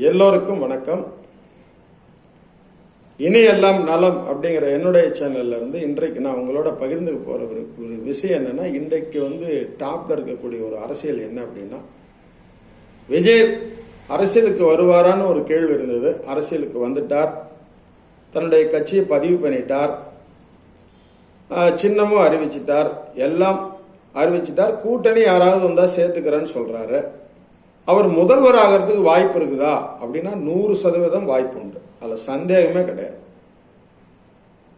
எல்லோருக்கும் வணக்கம். இனி எல்லாம் நலம் அப்படிங்கிற என்னுடைய சேனல்ல இருந்து இன்றைக்கு நான் உங்களோட பகிர்ந்து போற ஒரு ஒரு விஷயம் என்னன்னா இன்றைக்கு வந்து டாப்ல இருக்கக்கூடிய ஒரு அரசியல் என்ன அப்படின்னா விஜய் அரசியலுக்கு வருவாரான்னு ஒரு கேள்வி இருந்தது. அரசியலுக்கு வந்துட்டார். தன்னுடைய கட்சியை பதிவு பண்ணிட்டார். சின்னமும் அறிவிச்சிட்டார். எல்லாம் அறிவிச்சிட்டார். கூட்டணி யாராவது வந்தால் சேர்த்துக்கிறேன்னு சொல்றாரு. அவர் முதல்வர் ஆகிறதுக்கு வாய்ப்பு இருக்குதா? அப்படின்னா நூறு சதவீதம் வாய்ப்பு உண்டு. அதுல சந்தேகமே கிடையாது.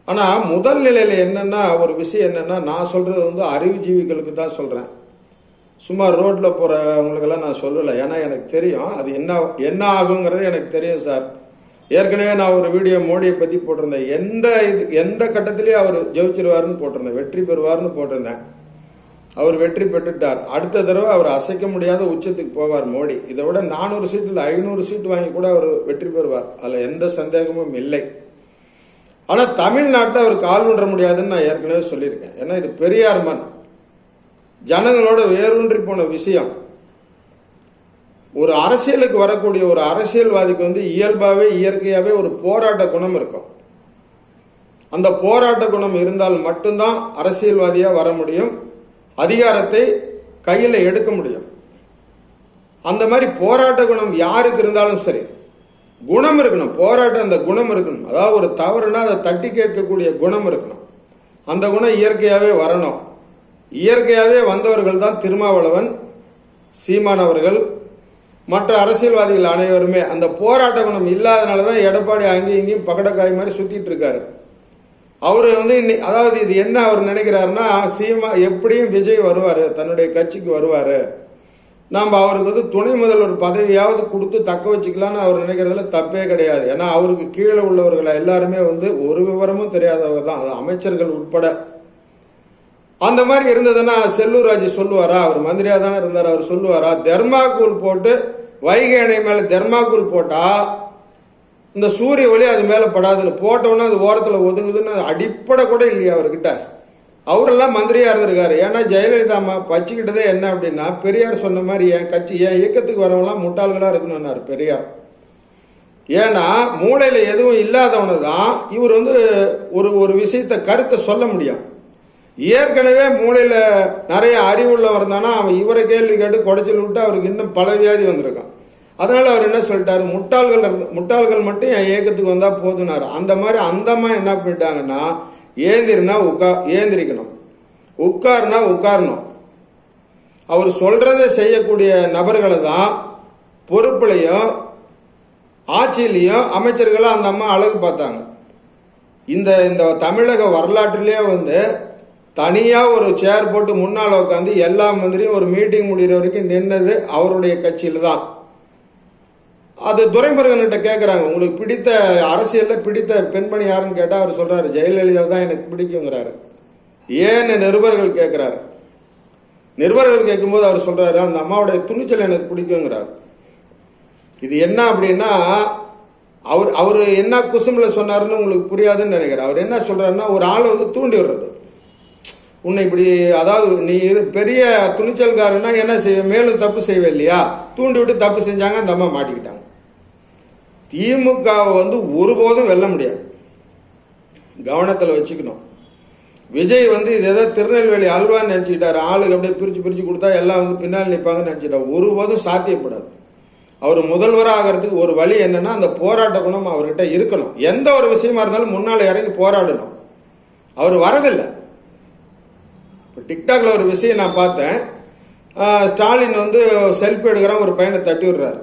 ஆனா முதல் நிலையில என்னன்னா ஒரு விஷயம் என்னன்னா நான் சொல்றது வந்து அறிவுஜீவிகளுக்கு தான் சொல்றேன். சும்மா ரோட்ல போறவங்களுக்கெல்லாம் நான் சொல்லலை. ஏன்னா எனக்கு தெரியும். அது என்ன என்ன ஆகுங்கிறது எனக்கு தெரியும் சார். ஏற்கனவே நான் ஒரு வீடியோ மோடியை பத்தி போட்டிருந்தேன். எந்த இது எந்த கட்டத்திலேயே அவர் ஜெயிச்சிருவாருன்னு போட்டிருந்தேன். வெற்றி பெறுவார்னு போட்டிருந்தேன். அவர் வெற்றி பெற்றுட்டார். அடுத்த தடவை அவர் அசைக்க முடியாத உச்சத்துக்கு போவார் மோடி. இதை விட நானூறு சீட்டில் ஐநூறு சீட் வாங்கி கூட அவர் வெற்றி பெறுவார். அதில் எந்த சந்தேகமும் இல்லை. ஆனால் தமிழ்நாட்டில் அவர் கால் ஊன்ற முடியாதுன்னு நான் ஏற்கனவே சொல்லியிருக்கேன். ஏன்னா இது பெரியார் மண். ஜனங்களோட வேரூன்றி போன விஷயம். ஒரு அரசியலுக்கு வரக்கூடிய ஒரு அரசியல்வாதிக்கு வந்து இயல்பாகவே இயற்கையாகவே ஒரு போராட்ட குணம் இருக்கும். அந்த போராட்ட குணம் இருந்தால் மட்டும்தான் அரசியல்வாதியாக வர முடியும். அதிகாரத்தை கையில் எடுக்க முடியும். அந்த மாதிரி போராட்ட குணம் யாருக்கு இருந்தாலும் சரி குணம் இருக்கணும் போராட்டம் அந்த குணம் இருக்கணும். அதாவது ஒரு தவறுனா அதை தட்டி கேட்கக்கூடிய குணம் இருக்கணும். அந்த குணம் இயற்கையாகவே வரணும். இயற்கையாகவே வந்தவர்கள் தான் திருமாவளவன் சீமானவர்கள் மற்ற அரசியல்வாதிகள் அனைவருமே. அந்த போராட்ட குணம் இல்லாதனால தான் எடப்பாடி அங்கேயும் இங்கேயும் பகடக்காய் மாதிரி சுற்றிட்டு இருக்காரு. அவர் வந்து அதாவது இது என்ன அவர் நினைக்கிறாருன்னா சீமா எப்படியும் விஜய் வருவார் தன்னுடைய கட்சிக்கு வருவார். நாம் அவருக்கு வந்து துணை முதல்வர் பதவியாவது கொடுத்து தக்க வச்சுக்கலாம்னு அவர் நினைக்கிறதுல தப்பே கிடையாது. ஏன்னா அவருக்கு கீழே உள்ளவர்களை எல்லாருமே வந்து ஒரு விவரமும் தெரியாதவங்க தான். அது அமைச்சர்கள் உட்பட. அந்த மாதிரி இருந்ததுன்னா செல்லூர் ராஜு சொல்லுவாரா? அவர் மந்திரியாக தானே இருந்தார். அவர் சொல்லுவாரா? தெர்மாக்கூல் போட்டு வைகை அணை மேலே தெர்மாக்கூல் போட்டால் இந்த சூரிய ஒளி அது மேலே படாதுன்னு போட்டோன்னே அது ஓரத்தில் ஒதுங்குதுன்னு அடிப்படை கூட இல்லையா அவர்கிட்ட? அவரெல்லாம் மந்திரியாக இருந்திருக்காரு. ஏன்னா ஜெயலலிதா அம்மா பச்சுக்கிட்டதே என்ன அப்படின்னா பெரியார் சொன்ன மாதிரி என் கட்சி என் இயக்கத்துக்கு வரவங்களாம் முட்டாள்களாக இருக்கணும்னாரு பெரியார். ஏன்னா மூளையில் எதுவும் இல்லாதவனு தான் இவர் வந்து ஒரு ஒரு விஷயத்த கருத்தை சொல்ல முடியும். ஏற்கனவே மூளையில் நிறைய அறிவுள்ளவர் தானா அவன் இவரை கேள்வி கேட்டு குடைச்சல் விட்டு அவருக்கு இன்னும் பல வியாதி வந்திருக்கான். அதனால அவர் என்ன சொல்லிட்டாரு? முட்டாள்கள் முட்டாள்கள் மட்டும் என் ஏகத்துக்கு வந்தா போதுனாரு அந்த மாதிரி அந்த அம்மா என்ன பண்ணிட்டாங்கன்னா ஏந்திரினா உட்கா ஏந்திரிக்கணும். உட்காருனா உட்காரணும். அவர் சொல்கிறத செய்யக்கூடிய நபர்களை தான் பொறுப்புலையும் ஆட்சியிலையும் அமைச்சர்களும் அந்த அம்மா அழகு பார்த்தாங்க. இந்த இந்த தமிழக வரலாற்றிலேயே வந்து தனியாக ஒரு சேர் போட்டு முன்னால் உட்காந்து எல்லா மந்திரியும் ஒரு மீட்டிங் முடிகிற வரைக்கும் நின்னது அவருடைய கட்சியில் தான். அது துரைமுருகன்கிட்ட கேட்குறாங்க உங்களுக்கு பிடித்த அரசியலில் பிடித்த பெண்மணி யாருன்னு கேட்டால் அவர் சொல்கிறார் ஜெயலலிதா தான் எனக்கு பிடிக்குங்கிறாரு. ஏன்னு நிருபர்கள் கேட்குறாரு நிருபர்கள் கேட்கும்போது அவர் சொல்கிறாரு அந்த அம்மாவுடைய துணிச்சல் எனக்கு பிடிக்குங்கிறார். இது என்ன அப்படின்னா அவர் அவர் என்ன குசும்பில் சொன்னாருன்னு உங்களுக்கு புரியாதுன்னு நினைக்கிறேன். அவர் என்ன சொல்கிறாருன்னா ஒரு ஆளை வந்து தூண்டி விடுறது. உன்னை இப்படி அதாவது நீ இரு- பெரிய துணிச்சல்காரன்னா என்ன செய்வ? மேலும் தப்பு செய்வே இல்லையா? தூண்டி விட்டு தப்பு செஞ்சாங்க அந்த அம்மா மாட்டிக்கிட்டாங்க. திமுகவை வந்து ஒருபோதும் வெல்ல முடியாது. கவனத்தில் வச்சுக்கணும். விஜய் வந்து இது ஏதோ திருநெல்வேலி அல்வான்னு நினச்சிக்கிட்டாரு. ஆளுக்கு அப்படியே பிரித்து பிரித்து கொடுத்தா எல்லாம் வந்து பின்னால் நிற்பாங்கன்னு நினச்சிட்டாரு ஒருபோதும் சாத்தியப்படாது. அவர் முதல்வராக ஆகிறதுக்கு ஒரு வழி என்னன்னா அந்த போராட்ட குணம் அவர்கிட்ட இருக்கணும். எந்த ஒரு விஷயமா இருந்தாலும் முன்னால் இறங்கி போராடணும். அவர் வரதில்லை. இப்போ டிக்டாக்ல ஒரு விஷயம் நான் பார்த்தேன். ஸ்டாலின் வந்து செல்ஃபி எடுக்கிறான் ஒரு பையனை தட்டி விடுறாரு.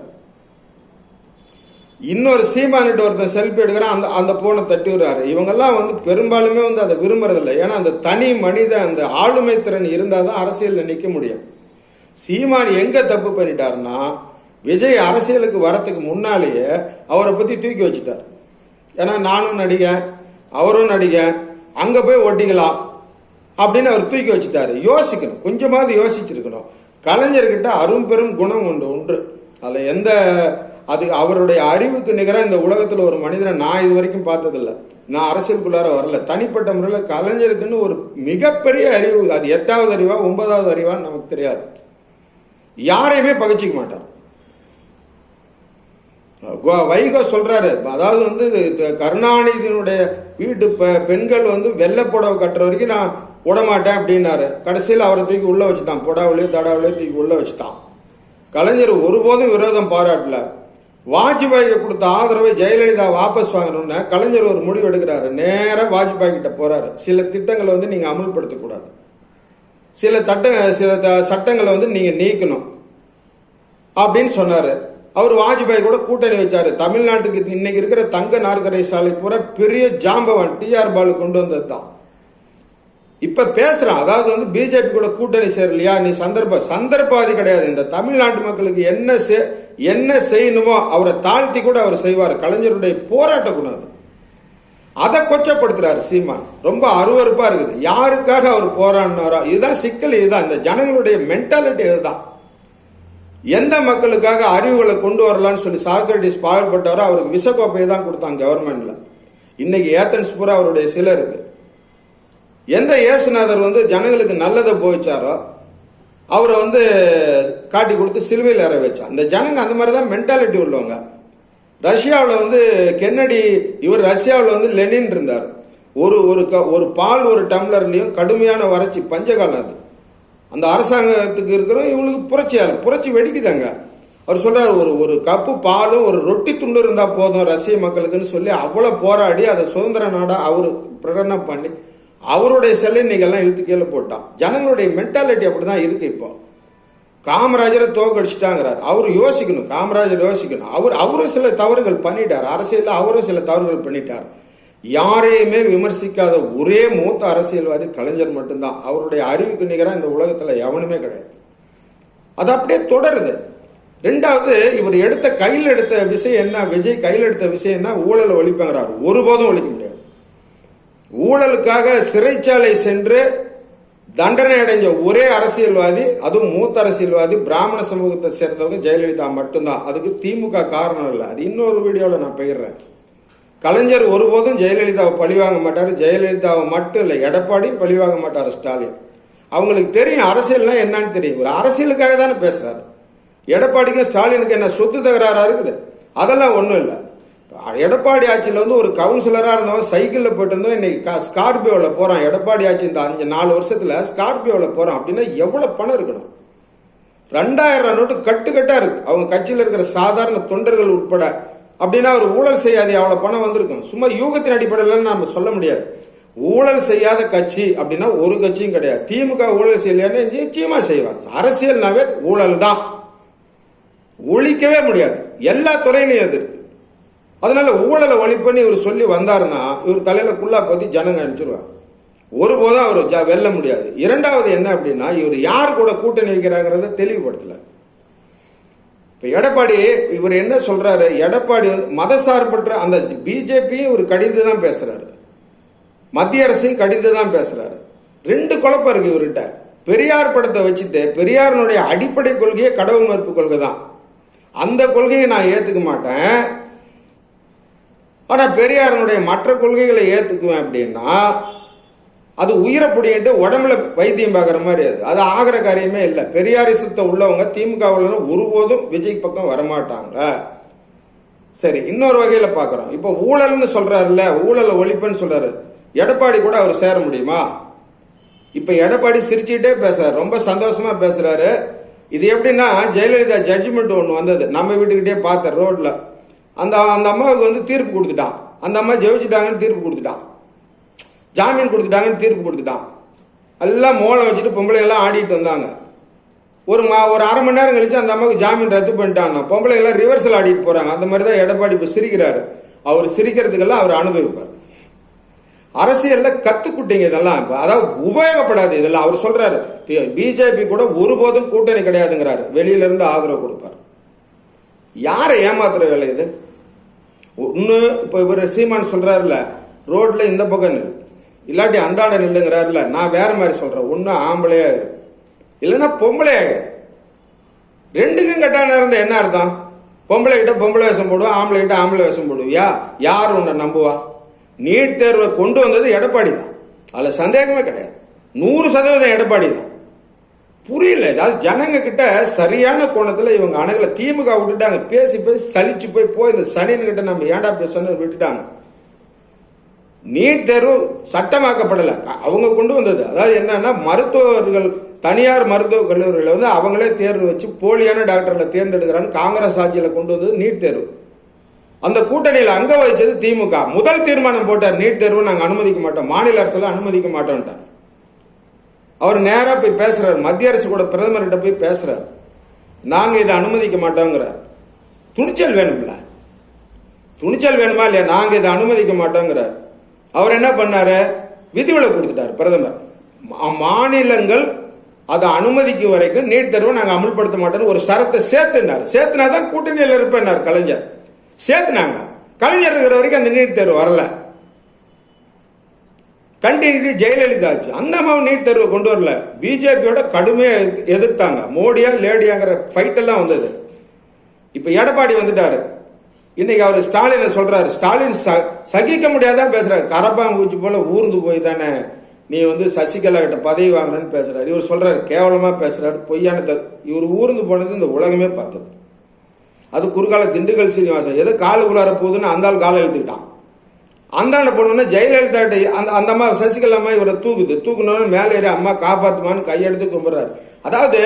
இன்னொரு சீமானிட்டு ஒருத்தன் செல்ஃபி எடுக்கிறான் அந்த அந்த போனை தட்டி விடுறாரு. இவங்கெல்லாம் வந்து பெரும்பாலுமே வந்து அதை விரும்புறதில்லை. ஏன்னா அந்த தனி மனித அந்த ஆளுமை திறன் இருந்தால் தான் அரசியலில் நிற்க முடியும். சீமான் எங்கே தப்பு பண்ணிட்டாருன்னா விஜய் அரசியலுக்கு வரத்துக்கு முன்னாலேயே அவரை பற்றி தூக்கி வச்சுட்டார். ஏன்னா நானும் நடிகன் அவரும் நடிகன் அங்கே போய் ஒட்டிக்கலாம் அப்படின்னு அவர் தூக்கி வச்சுட்டாரு. யோசிக்கணும். கொஞ்சமாவது யோசிச்சிருக்கணும். கலைஞர்கிட்ட அரும்பெரும் குணம் உண்டு அதில் எந்த அது அவருடைய அறிவுக்கு நிகராக இந்த உலகத்தில் ஒரு மனிதனை நான் இது வரைக்கும் பார்த்ததில்ல. நான் அரசியலுக்குள்ளார வரல. தனிப்பட்ட முறையில் கலைஞருக்குன்னு ஒரு மிகப்பெரிய அறிவு அது எட்டாவது அறிவா ஒன்பதாவது அறிவான்னு நமக்கு தெரியாது. யாரையுமே பகிச்சிக்க மாட்டார். கோ- வைகோ சொல்றாரு அதாவது வந்து கருணாநிதியினுடைய வீட்டு பெ- பெண்கள் வந்து வெள்ளை புடவை கட்டுற வரைக்கும் நான் விட மாட்டேன் அப்படின்னாரு. கடைசியில் அவரை தூக்கி உள்ள வச்சுட்டான். புடவுலையும் தடவுலையும் தூக்கி உள்ள வச்சுட்டான். கலைஞர் ஒருபோதும் விரோதம் பாராட்டல. வாஜ்பாய்க்கு கொடுத்த ஆதரவை ஜெயலலிதா வாபஸ் வாங்கணும்னு கலைஞர் ஒரு முடிவு எடுக்கிறாரு. நேராக வாஜ்பாய் கிட்ட போறாரு. சில திட்டங்களை வந்து நீங்க அமல்படுத்தக்கூடாது சில தட்ட சில த- சட்டங்களை வந்து நீங்க நீக்கணும். அப்படின்னு சொன்னாரு. அவர் வாஜ்பாய் கூட கூட்டணி வச்சாரு. தமிழ்நாட்டுக்கு இன்னைக்கு இருக்கிற தங்க நாற்கரை சாலை பூரா பெரிய ஜாம்பவன் டிஆர் பாலு கொண்டு வந்தது தான் இப்ப பேசுறான். அதாவது வந்து பிஜேபி கூட கூட்டணி சேரலையா? நீ சந்தர்ப்ப சந்தர்ப்பவாதி கிடையாது. இந்த தமிழ்நாட்டு மக்களுக்கு என்ன செய்- என்ன செய்யணுமோ அவரை தாழ்த்தி கூட அவர் செய்வார். கலைஞருடைய போராட்ட குணம் அது. அதை கொச்சப்படுத்துறாரு சீமான். ரொம்ப அருவறுப்பா இருக்குது. யாருக்காக அவர் போராடினாரோ இதுதான் சிக்கல் இதுதான். இந்த ஜனங்களுடைய மென்டாலிட்டி இதுதான். எந்த மக்களுக்காக அறிவுகளை கொண்டு வரலாம்னு சொல்லி சாக்ரட்டிஸ் பாடுபட்டாரோ அவருக்கு விசக்கோப்பையை தான் கொடுத்தாங்க கவர்மெண்ட்ல. இன்னைக்கு ஏத்தன்ஸ் பூரா அவருடைய சிலை இருக்கு. எந்த இயேசுநாதர் வந்து ஜனங்களுக்கு நல்லதை போயிச்சாரோ அவரை வந்து காட்டி கொடுத்து சிலுவையில் இற வச்சா இந்த ஜனங்க அந்த மாதிரி தான் மென்டாலிட்டி உள்ளவங்க. ரஷ்யாவில் வந்து கென்னடி இவர் ரஷ்யாவில் வந்து லெனின் இருந்தார். ஒரு ஒரு க- ஒரு பால் ஒரு டம்ளர்லேயும் கடுமையான வறட்சி பஞ்சகாலம் அது. அந்த அரசாங்கத்துக்கு இருக்கிற இவங்களுக்கு புரட்சியால் புரட்சி வெடிக்குதாங்க அவர் சொல்கிறார் ஒரு ஒரு கப்பு பாலும் ஒரு ரொட்டி துண்டு இருந்தால் போதும் ரஷ்ய மக்களுக்குன்னு சொல்லி அவ்வளோ போராடி அதை சுதந்திர நாடாக அவர் பிரகடனம் பண்ணி அவருடைய செல்லை இழுத்து கீழே போட்டான். ஜனங்களுடைய மென்டாலிட்டி அப்படிதான் இருக்கு இப்போ. காமராஜரை தோக்கடிச்சிட்டாங்கிறார். அவர் யோசிக்கணும் காமராஜர் யோசிக்கணும். அவர் அவரும் சில தவறுகள் பண்ணிட்டார். அரசியலில் அவரும் சில தவறுகள் பண்ணிட்டார். யாரையுமே விமர்சிக்காத ஒரே மூத்த அரசியல்வாதி கலைஞர் மட்டும்தான். அவருடைய அறிவுக்கு நிகராக இந்த உலகத்தில் எவனுமே கிடையாது. அது அப்படியே தொடருது. ரெண்டாவது இவர் எடுத்த கையில் எடுத்த விஷயம் என்ன? விஜய் கையில் எடுத்த விஷயம் என்ன? ஊழலை ஒழிப்பங்கிறார். ஒருபோதும் ஒழிக்க ஊழலுக்காக சிறைச்சாலை சென்று தண்டனை அடைஞ்ச ஒரே அரசியல்வாதி அதுவும் மூத்த அரசியல்வாதி பிராமண சமூகத்தை சேர்ந்தவங்க ஜெயலலிதா மட்டும்தான். அதுக்கு திமுக காரணம் இல்லை. அது இன்னொரு வீடியோவில் நான் பகிர்றேன் கலைஞர் ஒருபோதும் ஜெயலலிதாவை பழிவாங்க மாட்டார். ஜெயலலிதாவை மட்டும் இல்லை எடப்பாடியும் பழிவாங்க மாட்டார் ஸ்டாலின். அவங்களுக்கு தெரியும் அரசியல்னா என்னன்னு தெரியும். ஒரு அரசியலுக்காக தானே பேசுறாரு. எடப்பாடிக்கும் ஸ்டாலினுக்கு என்ன சொத்து தகராறா இருக்குது? அதெல்லாம் ஒன்றும் இல்லை. எடப்பாடி ஆட்சியில் வந்து ஒரு கவுன்சிலராக இருந்தவன் சைக்கிளில் போயிட்டு இருந்தோம் இன்னைக்கு ஸ்கார்பியோவில் போகிறான் எடப்பாடி ஆட்சி இந்த அஞ்சு நாலு வருஷத்தில் ஸ்கார்பியோவில் போகிறான் அப்படின்னா எவ்வளோ பணம் இருக்கணும்? ரெண்டாயிரம் நோட்டு கட்டு இருக்குது அவங்க கட்சியில் இருக்கிற சாதாரண தொண்டர்கள் உட்பட. அப்படின்னா அவர் ஊழல் செய்யாது அவ்வளோ பணம் வந்திருக்கும். சும்மா யூகத்தின் அடிப்படையில் நம்ம சொல்ல முடியாது. ஊழல் செய்யாத கட்சி அப்படின்னா ஒரு கட்சியும் கிடையாது. திமுக ஊழல் செய்யலையான்னு நிச்சயமாக செய்வாங்க. அரசியல்னாவே ஊழல் தான் ஒழிக்கவே முடியாது. எல்லா துறையிலையும் எதிர்ப்பு அதனால ஊழலை ஒழிப்புன்னு இவர் சொல்லி வந்தாருன்னா இவர் தலையில குள்ளா பத்தி ஜனங்க அனுப்பிச்சிருவாங்க ஒருபோதும் அவர் ஜ- வெல்ல முடியாது. இரண்டாவது என்ன அப்படின்னா இவர் யார் கூட கூட்டணி வைக்கிறாங்கிறத தெளிவுபடுத்தல. இப்போ எடப்பாடி இவர் என்ன சொல்றாரு? எடப்பாடி வந்து மதசார்பற்ற அந்த பிஜேபியும் இவர் கடிந்து தான் பேசுறாரு. மத்திய அரசையும் கடிந்து தான் பேசுறாரு. ரெண்டு குழப்பம் இருக்கு இவர்கிட்ட. பெரியார் படத்தை வச்சுட்டு பெரியாரினுடைய அடிப்படை கொள்கையே கடவுள் மறுப்பு கொள்கை தான் அந்த கொள்கையை நான் ஏற்றுக்க மாட்டேன். ஆனால் பெரியாரனுடைய மற்ற கொள்கைகளை ஏற்றுக்குவேன் அப்படின்னா அது உயிரை பிடிங்கிட்டு உடம்புல வைத்தியம் பார்க்குற மாதிரி அது. அது ஆகிற காரியமே இல்லை. பெரியாரிசத்தை உள்ளவங்க திமுக ஒருபோதும் விஜய் பக்கம் வரமாட்டாங்க. சரி இன்னொரு வகையில் பார்க்குறோம். இப்போ ஊழல்னு சொல்கிறாருல்ல ஊழலை ஒழிப்புன்னு சொல்கிறாரு எடப்பாடி கூட அவர் சேர முடியுமா? இப்போ எடப்பாடி சிரிச்சுக்கிட்டே பேசுறாரு. ரொம்ப சந்தோஷமா பேசுறாரு. இது எப்படின்னா ஜெயலலிதா ஜட்ஜ்மெண்ட் ஒன்று வந்தது. நம்ம வீட்டுக்கிட்டே பார்த்தேன் ரோட்ல அந்த அந்த அம்மாவுக்கு வந்து தீர்ப்பு கொடுத்துட்டான். அந்த அம்மா ஜெயிச்சுட்டாங்கன்னு தீர்ப்பு கொடுத்துட்டான். ஜாமீன் கொடுத்துட்டாங்கன்னு தீர்ப்பு கொடுத்துட்டான். எல்லாம் மோளை வச்சுட்டு பொம்பளை எல்லாம் ஆடிட்டு வந்தாங்க. ஒரு மா ஒரு அரை மணி நேரம் கழிச்சு அந்த அம்மாவுக்கு ஜாமீன் ரத்து பண்ணிட்டாங்க பொம்பளை எல்லாம் ரிவர்சல் ஆடிட்டு போறாங்க. அந்த மாதிரி தான் எடப்பாடி இப்போ சிரிக்கிறாரு. அவர் சிரிக்கிறதுக்கெல்லாம் அவர் அனுபவிப்பார். அரசியலில் கத்துக்குட்டீங்க இதெல்லாம் இப்போ. அதாவது உபயோகப்படாது இதெல்லாம். அவர் சொல்றாரு பிஜேபி கூட ஒருபோதும் கூட்டணி கிடையாதுங்கிறாரு. வெளியிலேருந்து ஆதரவு கொடுப்பார். யாரை ஏமாத்துற வேலை இது? ஒன்று இப்போ இவர் சீமான் சொல்கிறாருல ரோட்ல இந்த பக்கம் நில்லு. இல்லாட்டி அந்தாண்ட நில்லுங்கிறாருல நான் வேற மாதிரி சொல்கிறேன் ஒன்று ஆம்பளையாக இரு. இல்லைன்னா பொம்பளையா ரெண்டுக்கும் கட்டான இருந்தா என்ன அர்த்தம்? பொம்பளை கிட்ட பொம்பளை வேஷம் போடுவோம் ஆம்பளை கிட்ட ஆம்பளை வேஷம் போடுவியா? யார் உன்னை நம்புவா? நீட் தேர்வை கொண்டு வந்தது எடப்பாடி தான் அதில் சந்தேகமே கிடையாது. நூறு சதவீதம் எடப்பாடி தான் புரியல. அதாவது ஜனங்க கிட்ட சரியான கோணத்துல இவங்க அணுகல திமுக விட்டுட்டாங்க. பேசி போய் சலிச்சு போய் போய் இந்த சனின்னு கிட்ட நம்ம ஏன்டா பேசணும் விட்டுட்டாங்க. நீட் தேர்வு சட்டமாக்கப்படல. அவங்க கொண்டு வந்தது. அதாவது என்னன்னா மருத்துவர்கள் தனியார் மருத்துவக் கல்லூரிகளை வந்து அவங்களே தேர்வு வச்சு போலியான டாக்டர்களை தேர்ந்தெடுக்கிறான்னு காங்கிரஸ் ஆட்சியில கொண்டு வந்தது நீட் தேர்வு. அந்த கூட்டணியில் அங்க வச்சது திமுக. முதல் தீர்மானம் போட்டார் நீட் தேர்வு நாங்க அனுமதிக்க மாட்டோம். மாநில அரசுல அனுமதிக்க மாட்டோம்ட்டார். அவர் நேராக போய் பேசுறாரு. மத்திய அரசு கூட பிரதமர்கிட்ட போய் பேசுறாரு. நாங்க இதை அனுமதிக்க மாட்டோங்கிறார். துணிச்சல் வேணும்ல. துணிச்சல் வேணுமா இல்லையா? நாங்க இதை அனுமதிக்க மாட்டோங்கிறார். அவர் என்ன பண்ணாரு? விதிவிலக்கு கொடுத்துட்டார் பிரதமர். மாநிலங்கள் அதை அனுமதிக்கும் வரைக்கும் நீட் தேர்வை நாங்க அமல்படுத்த மாட்டோம்னு ஒரு சரத்தை சேர்த்துனார். சேர்த்துனா தான் கூட்டணியில் இருப்பேன்னார் கலைஞர். சேர்த்துனாங்க. கலைஞர் இருக்கிற வரைக்கும் அந்த நீட் தேர்வு வரல. கண்டினியூட்டி ஜெயலலிதா ஆச்சு அந்த அம்மாவும் நீட் தேர்வு கொண்டு வரல. பிஜேபியோட கடுமையா எதிர்த்தாங்க. மோடியா லேடியாங்கிற ஃபைட் எல்லாம் வந்தது. இப்ப எடப்பாடி வந்துட்டாரு. இன்னைக்கு அவர் ஸ்டாலினை சொல்றாரு. ஸ்டாலின் ச- சகிக்க முடியாதான் பேசுறாரு. கரப்பாம்பூச்சி போல ஊர்ந்து போய் தானே நீ வந்து சசிகலா கிட்ட பதவி வாங்கினன்னு பேசுறாரு. இவர் சொல்றாரு கேவலமா பேசுறாரு. பொய்யான த- இவர் ஊர்ந்து போனது இந்த உலகமே பார்த்தது. அது குறுகால திண்டுக்கல் சீனிவாசன். ஏதோ கால் உள்ளார போகுதுன்னு அந்த காலை எழுத்துக்கிட்டான் அந்தாண்ட போனோம்னா ஜெயலலிதா அந்த அந்த அம்மா சசிகலா அம்மா இவரை தூக்குது. தூக்குனோன்னு மேலே ஏறி அம்மா காப்பாற்றுமான்னு கையெடுத்து கும்பிட்றாரு. அதாவது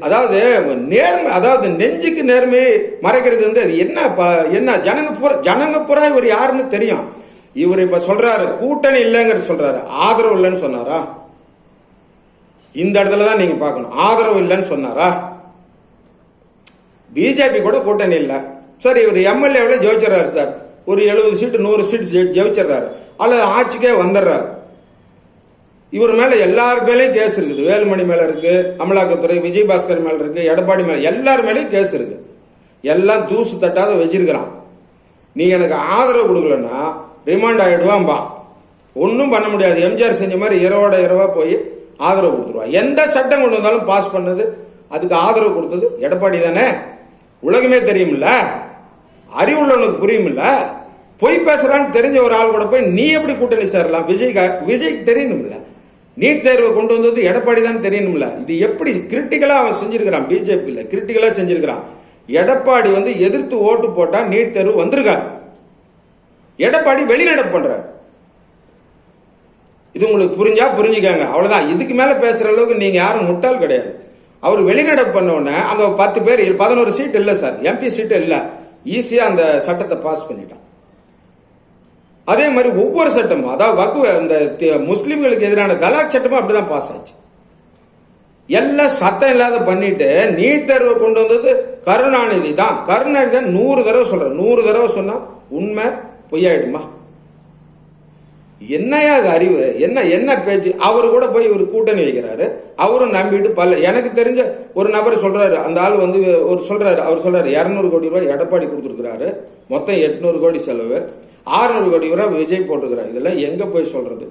அதாவது நேர்மை அதாவது நெஞ்சுக்கு நேர்மையை மறைக்கிறது வந்து அது என்ன ப- என்ன ஜனங்க புற ஜனங்க புறா இவர் யாருன்னு தெரியும். இவர் இப்ப சொல்றாரு கூட்டணி இல்லைங்கிறது சொல்றாரு. ஆதரவு இல்லைன்னு சொன்னாரா? இந்த இடத்துல தான் நீங்க பார்க்கணும். ஆதரவு இல்லைன்னு சொன்னாரா? பிஜேபி கூட கூட்டணி இல்லை. சார் இவர் எம்எல்ஏவில் ஜெயிச்சிடறாரு சார். ஒரு எழுபது சீட்டு நூறு சீட் ஜெயிச்சிடுறாரு. அல்லது ஆட்சிக்கே வந்துடுறாரு. இவர் மேல எல்லார் மேலேயும் கேஸ் இருக்குது. வேலுமணி மேல இருக்கு அமலாக்கத்துறை விஜயபாஸ்கர் மேல இருக்கு எடப்பாடி மேல எல்லார் மேலேயும் கேஸ் இருக்கு. எல்லாம் தூசு தட்டாத வச்சிருக்கிறான் நீ எனக்கு ஆதரவு கொடுக்கலன்னா ரிமாண்ட் ஆகிடுவான்பா ஒன்றும் பண்ண முடியாது. எம்ஜிஆர் செஞ்ச மாதிரி இரவோட இரவா போய் ஆதரவு கொடுத்துருவான் எந்த சட்டம் கொண்டு வந்தாலும் பாஸ் பண்ணது அதுக்கு ஆதரவு கொடுத்தது எடப்பாடி தானே? உலகமே தெரியுமில்ல அறிவுள்ளவனுக்கு புரியுமில்ல? பொய் பேசுறான்னு தெரிஞ்ச ஒரு ஆள் கூட போய் நீ எப்படி கூட்டணி சேரலாம்? விஜய் விஜய்க்கு தெரியணும்ல. நீட் தேர்வை கொண்டு வந்தது எடப்பாடி தான் தெரியணும்ல. இது எப்படி கிரிட்டிக்கலா அவன் செஞ்சிருக்கிறான்? பிஜேபியில் கிரிட்டிக்கலா செஞ்சிருக்கிறான். எடப்பாடி வந்து எதிர்த்து ஓட்டு போட்டா நீட் தேர்வு வந்திருக்காரு எடப்பாடி வெளிநடப்பு பண்றாரு. இது உங்களுக்கு புரிஞ்சா புரிஞ்சுக்கங்க. அவ்வளவுதான். இதுக்கு மேல பேசுற அளவுக்கு நீங்க யாரும் முட்டால் கிடையாது. அவர் வெளிநடப்பு பண்ண உடனே அங்க பத்து பேர் பதினோரு சீட் இல்ல சார். எம்பி சீட் இல்லை. ஈஸியாக அந்த சட்டத்தை பாஸ் பண்ணிட்டான். அதே மாதிரி ஒவ்வொரு சட்டமும் அதாவது வக்கு இந்த முஸ்லீம்களுக்கு எதிரான தலாக் சட்டமும் அப்படிதான் பாஸ் ஆச்சு. எல்லாம் சத்தம் இல்லாத பண்ணிட்டு நீட் தேர்வை கொண்டு வந்தது கருணாநிதி தான். கருணாநிதி தான் நூறு தடவை சொல்றேன் நூறு தடவை சொன்னா உண்மை பொய்யாயிடுமா? என்னையா அது அறிவு? என்ன என்ன பேச்சு? அவரு கூட போய் இவர் கூட்டணி வைக்கிறாரு. அவரும் நம்பிட்டு பல்ல எனக்கு தெரிஞ்ச ஒரு நபர் சொல்றாரு. அந்த ஆள் வந்து ஒரு சொல்றாரு. அவர் சொல்றாரு இரநூறு கோடி ரூபாய் எடப்பாடி கொடுத்துருக்கிறாரு. மொத்தம் எட்நூறு கோடி செலவு. 600 கோடி ரூபாய் விஜய் போட்டிருக்கிறார். இதெல்லாம் எங்க போய் சொல்றது?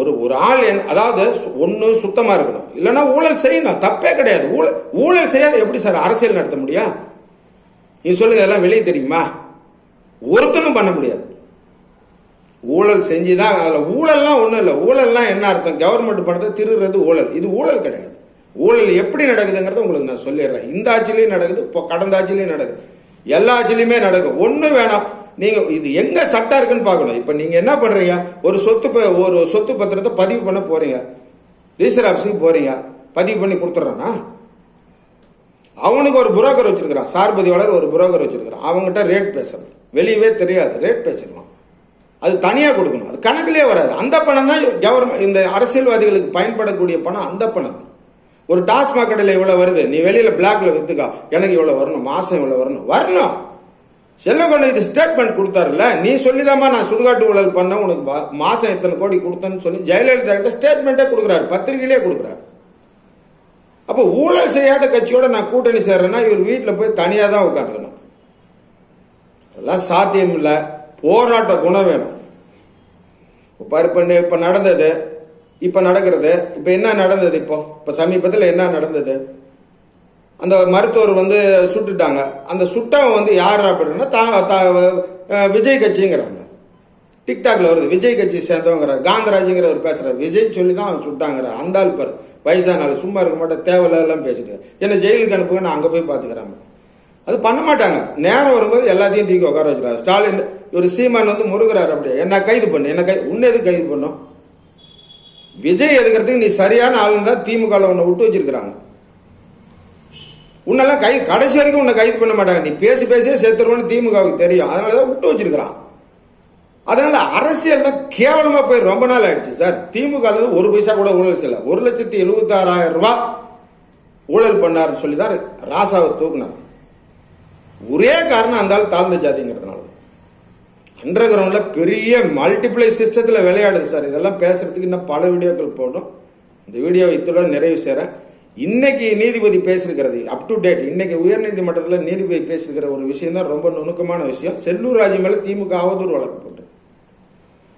ஒரு ஒரு ஆள் அதாவது ஒன்று சுத்தமா இருக்கணும். இல்லைன்னா ஊழல் செய்யணும். தப்பே கிடையாது. ஊழல் ஊழல் செய்யாத எப்படி சார் அரசியல் நடத்த முடியும்? நீ சொல்லுங்க இதெல்லாம் வெளியே தெரியுமா? ஒருத்தனும் பண்ண முடியாது. ஊழல் செஞ்சு தான் அதில் ஊழல்லாம் ஒன்றும் இல்லை. ஊழல்லாம் என்ன அர்த்தம்? கவர்மெண்ட் பணத்தை திருடுறது ஊழல். இது ஊழல் கிடையாது. ஊழல் எப்படி நடக்குதுங்கிறத உங்களுக்கு நான் சொல்லிடுறேன். இந்த ஆட்சிலையும் நடக்குது இப்போ கடந்த ஆட்சிலையும் நடக்குது. எல்லா ஆட்சிலையுமே நடக்கும் ஒன்றும் வேணாம். நீங்க இது எங்க சட்டம் இருக்குன்னு பார்க்கணும். இப்போ நீங்க என்ன பண்றீங்க? ஒரு சொத்து ஒரு சொத்து பத்திரத்தை பதிவு பண்ண போறீங்க. ரிஜிஸ்டர் ஆஃபீஸுக்கு போறீங்க. பதிவு பண்ணி கொடுத்துட்றானா? அவனுக்கு ஒரு புரோக்கர் வச்சிருக்கிறான். சார்பதிவாளர் ஒரு புரோக்கர் வச்சிருக்கிறான். அவங்ககிட்ட ரேட் பேசணும். வெளியவே தெரியாது. ரேட் பேசிடலாம். அது தனியாக கொடுக்கணும். அது கணக்கிலே வராது. அந்த பணம் தான் கவர்மெண்ட் இந்த அரசியல்வாதிகளுக்கு பயன்படக்கூடிய பணம். அந்த பணம் தான். ஒரு டாஸ்மாக் கடையில் இவ்வளோ வருது. நீ வெளியில் பிளாக்ல விற்றுக்கா எனக்கு இவ்வளோ வரணும். மாசம் இவ்வளோ வரணும். வரணும். செல்லவங்க இது ஸ்டேட்மெண்ட் கொடுத்தாருல்ல. நீ சொல்லிதாம்மா நான் சுடுகாட்டு ஊழல் பண்ண உனக்கு மாதம் மாசம் இத்தனை கோடி கொடுத்தேன்னு சொல்லி ஜெயலலிதா கிட்ட ஸ்டேட்மெண்ட்டே கொடுக்குறாரு. பத்திரிகையிலே கொடுக்குறாரு. அப்போ ஊழல் செய்யாத கட்சியோட நான் கூட்டணி சேர்றேன்னா இவர் வீட்டில் போய் தனியாக தான் உட்காந்துக்கணும் அதெல்லாம் சாத்தியம் இல்லை போராட்ட குணம் வேணும். இப்போ இப்போ இப்போ நடந்தது. இப்போ நடக்கிறது. இப்போ என்ன நடந்தது இப்போ? இப்போ சமீபத்தில் என்ன நடந்தது? அந்த மருத்துவர் வந்து சுட்டுட்டாங்க. அந்த சுட்டவன் வந்து யார் அப்படின்னா தா தா- விஜய் கட்சிங்கிறாங்க. டிக்டாக்ல வருது. விஜய் கட்சி சேர்ந்தவங்கிறார். காந்தராஜுங்கிற ஒரு பேசுகிறார் விஜய் சொல்லி தான் அவன் சுட்டாங்கிறார் அந்த ஆள் பாரு. வயசானாலும் சும்மா இருக்க மாட்டேன் தேவையில்லாம் பேசிட்டு என்ன ஜெயிலுக்கு அனுப்புங்க நான் அங்கே போய் பார்த்துக்கிறாங்க அது பண்ண மாட்டாங்க. நேரம் வரும்போது எல்லாத்தையும் தூக்கி உட்கார வச்சுக்கிறாங்க ஸ்டாலின் ஒரு சீமான் வந்து முருகிறார் அப்படியே. என்ன கைது பண்ணு என்ன கை உன்னை எது கைது பண்ணும் விஜய் எதுக்கிறதுக்கு நீ சரியான ஆளுன்னு தான் திமுக உன்னை விட்டு வச்சிருக்கிறாங்க. உன்னெல்லாம் கை கடைசி வரைக்கும் உன்னை கைது பண்ண மாட்டாங்க. நீ பேசி பேசியே சேர்த்துருவோன்னு திமுகவுக்கு தெரியும். அதனால தான் விட்டு வச்சிருக்கிறான். அதனால அரசியல் தான் கேவலமா போய் ரொம்ப நாள் ஆயிடுச்சு. சார் திமுக ஒரு பைசா கூட ஊழல் செய்யல. ஒரு லட்சத்தி எழுபத்தாறாயிரம் ரூபா ரூபாய் ஊழல் பண்ணாருன்னு சொல்லி தான் ராசாவை தூக்குனார் ஒரே காரணம் அந்த ஆள் தாழ்ந்த ஜாதிங்கிறதுனால. அண்டர் கிரவுண்டில் பெரிய மல்டிப்ளை சிஸ்டத்தில் விளையாடுது சார். இதெல்லாம் பேசுறதுக்கு இன்னும் பல வீடியோக்கள் போடும் இந்த வீடியோ இத்துடன் நிறைவு செய்கிறேன் இன்னைக்கு நீதிபதி பேசியிருக்கிறது அப் டு டேட் இன்னைக்கு உயர்நீதிமன்றத்தில் நீதிபதி பேசியிருக்கிற ஒரு விஷயம் தான் ரொம்ப நுணுக்கமான விஷயம். செல்லூர் ராஜு மேலே திமுக அவதூறு வழக்கு போட்டு.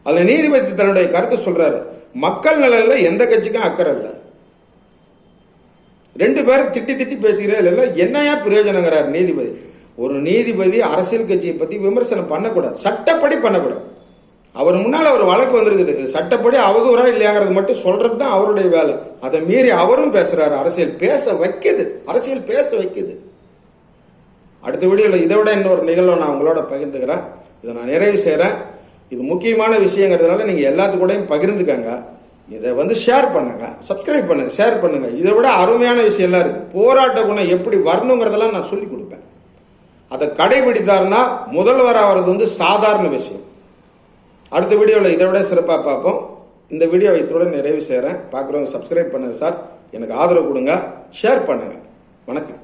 அதில் நீதிபதி தன்னுடைய கருத்து சொல்றாரு. மக்கள் நலனில் எந்த கட்சிக்கும் அக்கறை இல்லை. ரெண்டு பேரும் திட்டி திட்டி பேசுகிறதில்ல என்னையா பிரயோஜனங்கிறார் நீதிபதி. ஒரு நீதிபதி அரசியல் கட்சியை பற்றி விமர்சனம் பண்ணக்கூடாது. சட்டப்படி பண்ணக்கூடாது. அவர் முன்னால் ஒரு வழக்கு வந்திருக்குது. சட்டப்படி அவதூறா இல்லையாங்கிறது மட்டும் சொல்றது தான் அவருடைய வேலை. அதை மீறி அவரும் பேசுறாரு. அரசியல் பேச வைக்குது. அரசியல் பேச வைக்குது. அடுத்த வீடியோவில் இதை விட இன்னொரு நிகழ்வை நான் உங்களோட பகிர்ந்துக்கிறேன். இதை நான் நிறைவு செய்கிறேன் இது முக்கியமான விஷயங்கிறதுனால நீங்கள் எல்லாத்து கூடயும் பகிர்ந்துக்கங்க. இதை வந்து ஷேர் பண்ணுங்க. சப்ஸ்கிரைப் பண்ணுங்க. ஷேர் பண்ணுங்க. இதை விட அருமையான விஷயம்லாம் இருக்கு. போராட்ட குணம் எப்படி வரணுங்கிறதெல்லாம் நான் சொல்லி கொடுப்பேன். அதை கடைபிடித்தார்னா முதல்வர் ஆகிறது வந்து சாதாரண விஷயம். அடுத்த வீடியோவில் இதை விட சிறப்பாக பார்ப்போம். இந்த வீடியோவை இத்துடன் நிறைவு செய்கிறேன் பார்க்குறவங்க சப்ஸ்கிரைப் பண்ணுங்கள் சார். எனக்கு ஆதரவு கொடுங்க. ஷேர் பண்ணுங்கள் வணக்கம்.